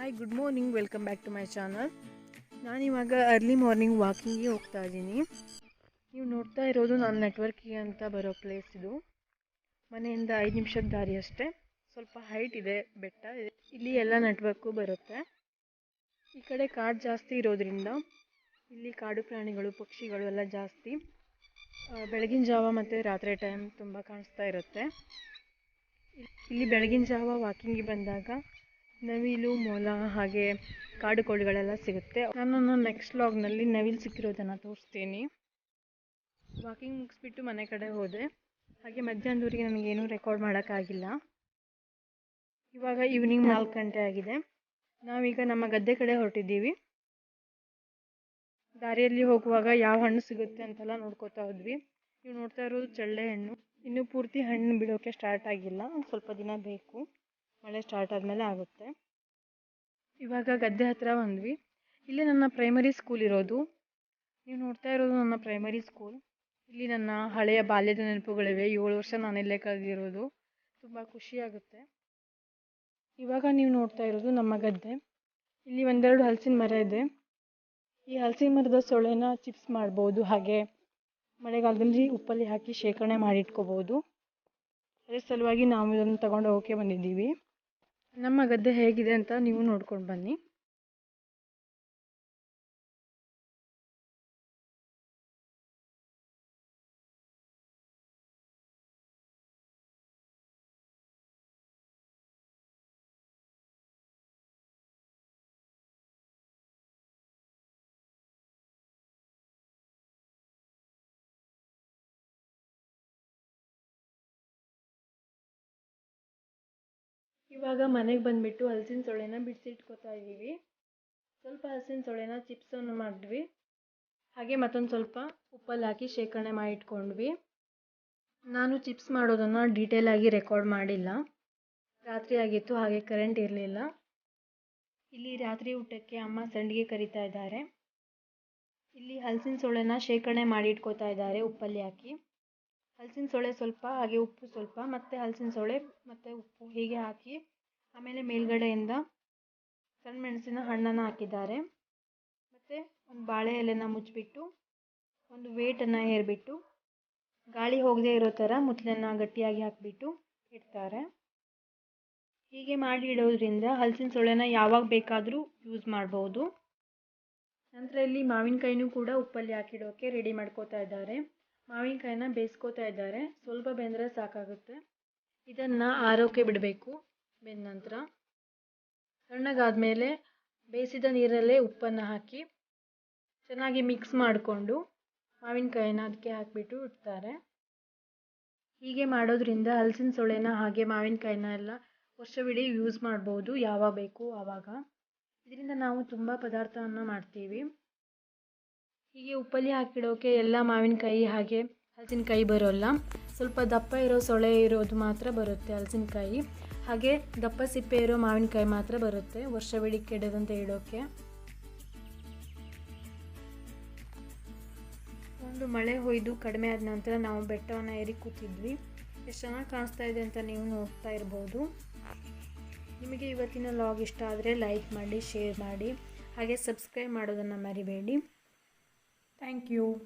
Hi good morning welcome back to my channel ನಾನಿವಾಗ early morning ವಾಕಿಂಗ್ಗೆ ಹೋಗ್ತಾ ಇದ್ದೀನಿ. ನೀವು ನೋಡ್ತಾ ಇರೋದು ನಾನು ನೆಟ್ವರ್ಕಿಗೆ ಅಂತ ಬರೋ ಪ್ಲೇಸ್ ಇದು. ಮನೆಯಿಂದ ಐದು ನಿಮಿಷದ ದಾರಿ ಅಷ್ಟೇ. ಸ್ವಲ್ಪ ಹೈಟ್ ಇದೆ, ಬೆಟ್ಟ ಇಲ್ಲಿ ಎಲ್ಲ ನೆಟ್ವರ್ಕು ಬರುತ್ತೆ. ಈ ಕಡೆ ಕಾಡು ಜಾಸ್ತಿ ಇರೋದ್ರಿಂದ ಇಲ್ಲಿ ಕಾಡು ಪ್ರಾಣಿಗಳು, ಪಕ್ಷಿಗಳು ಎಲ್ಲ ಜಾಸ್ತಿ. ಬೆಳಗಿನ ಜಾವ ಮತ್ತು ರಾತ್ರಿ ಟೈಮ್ ತುಂಬ ಕಾಣಿಸ್ತಾ ಇರುತ್ತೆ. ಇಲ್ಲಿ ಬೆಳಗಿನ ಜಾವ ವಾಕಿಂಗಿಗೆ ಬಂದಾಗ ನವಿಲು, ಮೊಲ ಹಾಗೆ ಕಾಡು ಕೋಳಿಗಳೆಲ್ಲ ಸಿಗುತ್ತೆ. ನಾನು ನೆಕ್ಸ್ಟ್ ವ್ಲಾಗ್ನಲ್ಲಿ ನವಿಲು ಸಿಕ್ಕಿರೋದನ್ನು ತೋರಿಸ್ತೀನಿ. ವಾಕಿಂಗ್ ಮುಗಿಸ್ಬಿಟ್ಟು ಮನೆ ಕಡೆ ಹೋದೆ. ಹಾಗೆ ಮಧ್ಯಾಹ್ನದವರೆಗೆ ನನಗೇನೂ ರೆಕಾರ್ಡ್ ಮಾಡೋಕ್ಕಾಗಿಲ್ಲ. ಇವಾಗ ಈವ್ನಿಂಗ್ ನಾಲ್ಕು ಗಂಟೆ ಆಗಿದೆ. ನಾವೀಗ ನಮ್ಮ ಗದ್ದೆ ಕಡೆ ಹೊರಟಿದ್ದೀವಿ. ದಾರಿಯಲ್ಲಿ ಹೋಗುವಾಗ ಯಾವ ಹಣ್ಣು ಸಿಗುತ್ತೆ ಅಂತೆಲ್ಲ ನೋಡ್ಕೋತಾ ಹೋದ್ವಿ ನೀವು ನೋಡ್ತಾ ಇರೋದು ಚಳ್ಳೆ ಹಣ್ಣು. ಇನ್ನೂ ಪೂರ್ತಿ ಹಣ್ಣು ಬಿಡೋಕ್ಕೆ ಸ್ಟಾರ್ಟ್ ಆಗಿಲ್ಲ. ಸ್ವಲ್ಪ ದಿನ ಬೇಕು. ಮಳೆ ಸ್ಟಾರ್ಟ್ ಆದಮೇಲೆ ಆಗುತ್ತೆ. ಇವಾಗ ಗದ್ದೆ ಹತ್ರ ಬಂದ್ವಿ. ಇಲ್ಲಿ ನನ್ನ ಪ್ರೈಮರಿ ಸ್ಕೂಲ್ ಇರೋದು. ನೀವು ನೋಡ್ತಾ ಇರೋದು ನನ್ನ ಪ್ರೈಮರಿ ಸ್ಕೂಲ್ ಇಲ್ಲಿ ನನ್ನ ಹಳೆಯ ಬಾಲ್ಯದ ನೆನಪುಗಳಿವೆ. ಏಳು ವರ್ಷ ನಾನು ಇಲ್ಲೇ ಕಳೆದಿರೋದು. ತುಂಬ ಖುಷಿಯಾಗುತ್ತೆ ಇವಾಗ ನೀವು ನೋಡ್ತಾ ಇರೋದು ನಮ್ಮ ಗದ್ದೆ. ಇಲ್ಲಿ ಒಂದೆರಡು ಹಲಸಿನ ಮರ ಇದೆ. ಈ ಹಲಸಿನ ಮರದ ಸೊಳೆನ ಚಿಪ್ಸ್ ಮಾಡ್ಬೋದು. ಹಾಗೆ ಮಳೆಗಾಲದಲ್ಲಿ ಉಪ್ಪಲ್ಲಿ ಹಾಕಿ ಶೇಖರಣೆ ಮಾಡಿಟ್ಕೋಬೋದು ಅದ್ರ ಸಲುವಾಗಿ ನಾವು ಇದನ್ನು ತಗೊಂಡು ಹೋಗೋಕ್ಕೆ ಬಂದಿದ್ದೀವಿ. ನಮ್ಮ ಗದ್ದೆ ಹೇಗಿದೆ ಅಂತ ನೀವು ನೋಡ್ಕೊಂಡು ಬನ್ನಿ. ಇವಾಗ ಮನೆಗೆ ಬಂದುಬಿಟ್ಟು ಹಲಸಿನ ಸೊಳೆನ ಬಿಡಿಸಿಟ್ಕೋತಾ ಇದ್ದೀವಿ. ಸ್ವಲ್ಪ ಹಲಸಿನ ಸೊಳೆನ ಚಿಪ್ಸನ್ನು ಮಾಡಿದ್ವಿ. ಹಾಗೆ ಮತ್ತೊಂದು ಸ್ವಲ್ಪ ಉಪ್ಪಲ್ಲಿ ಹಾಕಿ ಶೇಖರಣೆ ಮಾಡಿ ಇಟ್ಕೊಂಡ್ವಿ. ನಾನು ಚಿಪ್ಸ್ ಮಾಡೋದನ್ನು ಡೀಟೇಲಾಗಿ ರೆಕಾರ್ಡ್ ಮಾಡಿಲ್ಲ. ರಾತ್ರಿ ಆಗಿತ್ತು, ಹಾಗೆ ಕರೆಂಟ್ ಇರಲಿಲ್ಲ. ಇಲ್ಲಿ ರಾತ್ರಿ ಊಟಕ್ಕೆ ಅಮ್ಮ ಸಂಡಿಗೆ ಕರಿತಾ ಇದ್ದಾರೆ. ಇಲ್ಲಿ ಹಲಸಿನ ಸೊಳೆನ ಶೇಖರಣೆ ಮಾಡಿ ಇಟ್ಕೋತಾ ಇದ್ದಾರೆ, ಉಪ್ಪಲ್ಲಿ ಹಾಕಿ. ಹಲಸಿನ ಸೊಳೆ ಸ್ವಲ್ಪ, ಹಾಗೆ ಉಪ್ಪು ಸ್ವಲ್ಪ, ಮತ್ತು ಹಲ್ಸಿನ ಸೊಳೆ ಮತ್ತು ಉಪ್ಪು ಹೀಗೆ ಹಾಕಿ, ಆಮೇಲೆ ಮೇಲುಗಡೆಯಿಂದ ಸಣ್ಣ ಮೆಣಸಿನ ಹಣ್ಣನ್ನು ಹಾಕಿದ್ದಾರೆ. ಮತ್ತು ಒಂದು ಬಾಳೆ ಎಲೆನ ಮುಚ್ಚಿಬಿಟ್ಟು, ಒಂದು ವೇಟನ್ನು ಹೇರಿಬಿಟ್ಟು, ಗಾಳಿ ಹೋಗದೇ ಇರೋ ಥರ ಮುತ್ತಲನ್ನು ಗಟ್ಟಿಯಾಗಿ ಹಾಕಿಬಿಟ್ಟು ಇಡ್ತಾರೆ. ಹೀಗೆ ಮಾಡಿ ಇಡೋದ್ರಿಂದ ಹಲಸಿನ ಸೊಳೆನ ಯಾವಾಗ ಬೇಕಾದರೂ ಯೂಸ್ ಮಾಡ್ಬೋದು. ನಂತರ ಇಲ್ಲಿ ಮಾವಿನಕಾಯಿನೂ ಕೂಡ ಉಪ್ಪಲ್ಲಿ ಹಾಕಿಡೋಕ್ಕೆ ರೆಡಿ ಮಾಡ್ಕೋತಾ ಇದ್ದಾರೆ. ಮಾವಿನಕಾಯಿನ ಬೇಯಿಸ್ಕೋತಾ ಇದ್ದಾರೆ. ಸ್ವಲ್ಪ ಬೆಂದರೆ ಸಾಕಾಗುತ್ತೆ. ಇದನ್ನು ಆರೋಕೆ ಬಿಡಬೇಕು ಬೆಂದ ನಂತರ. ತಣ್ಣಗಾದಮೇಲೆ ಬೇಯಿಸಿದ ನೀರಲ್ಲೇ ಉಪ್ಪನ್ನು ಹಾಕಿ ಚೆನ್ನಾಗಿ ಮಿಕ್ಸ್ ಮಾಡಿಕೊಂಡು ಮಾವಿನಕಾಯಿನ ಅದಕ್ಕೆ ಹಾಕಿಬಿಟ್ಟು ಇಡ್ತಾರೆ. ಹೀಗೆ ಮಾಡೋದ್ರಿಂದ ಹಲಸಿನ ಸೊಳೆನ ಹಾಗೆ ಮಾವಿನಕಾಯಿನ ಎಲ್ಲ ವರ್ಷವಿಡೀ ಯೂಸ್ ಮಾಡ್ಬೋದು. ಯಾವಾಗ ಬೇಕು ಆವಾಗ. ಇದರಿಂದ ನಾವು ತುಂಬ ಪದಾರ್ಥವನ್ನು ಮಾಡ್ತೀವಿ. ಹೀಗೆ ಉಪ್ಪಲ್ಲಿ ಹಾಕಿಡೋಕೆ ಎಲ್ಲ ಮಾವಿನಕಾಯಿ ಹಾಗೆ ಹಲಸಿನಕಾಯಿ ಬರೋಲ್ಲ. ಸ್ವಲ್ಪ ದಪ್ಪ ಇರೋ ಸೊಳೆ ಇರೋದು ಮಾತ್ರ ಬರುತ್ತೆ ಹಲಸಿನಕಾಯಿ ಹಾಗೆ ದಪ್ಪ ಸಿಪ್ಪೆ ಇರೋ ಮಾವಿನಕಾಯಿ ಮಾತ್ರ ಬರುತ್ತೆ ವರ್ಷವಿಡಿ ಕೆಡದಂತೆ ಇಡೋಕ್ಕೆ ಒಂದು ಮಳೆ ಹೊಯ್ದು ಕಡಿಮೆ ಆದ ನಂತರ ನಾವು ಬೆಟ್ಟವನ್ನು ಏರಿ ಕೂತಿದ್ವಿ. ಎಷ್ಟು ಚೆನ್ನಾಗಿ ಕಾಣಿಸ್ತಾ ಇದೆ ಅಂತ ನೀವು ನೋಡ್ತಾ ಇರ್ಬೋದು. ನಿಮಗೆ ಇವತ್ತಿನ ಲಾಗ್ ಇಷ್ಟ ಆದರೆ ಲೈಕ್ ಮಾಡಿ, ಶೇರ್ ಮಾಡಿ, ಹಾಗೆ ಸಬ್ಸ್ಕ್ರೈಬ್ ಮಾಡೋದನ್ನು ಮರಿಬೇಡಿ. Thank you.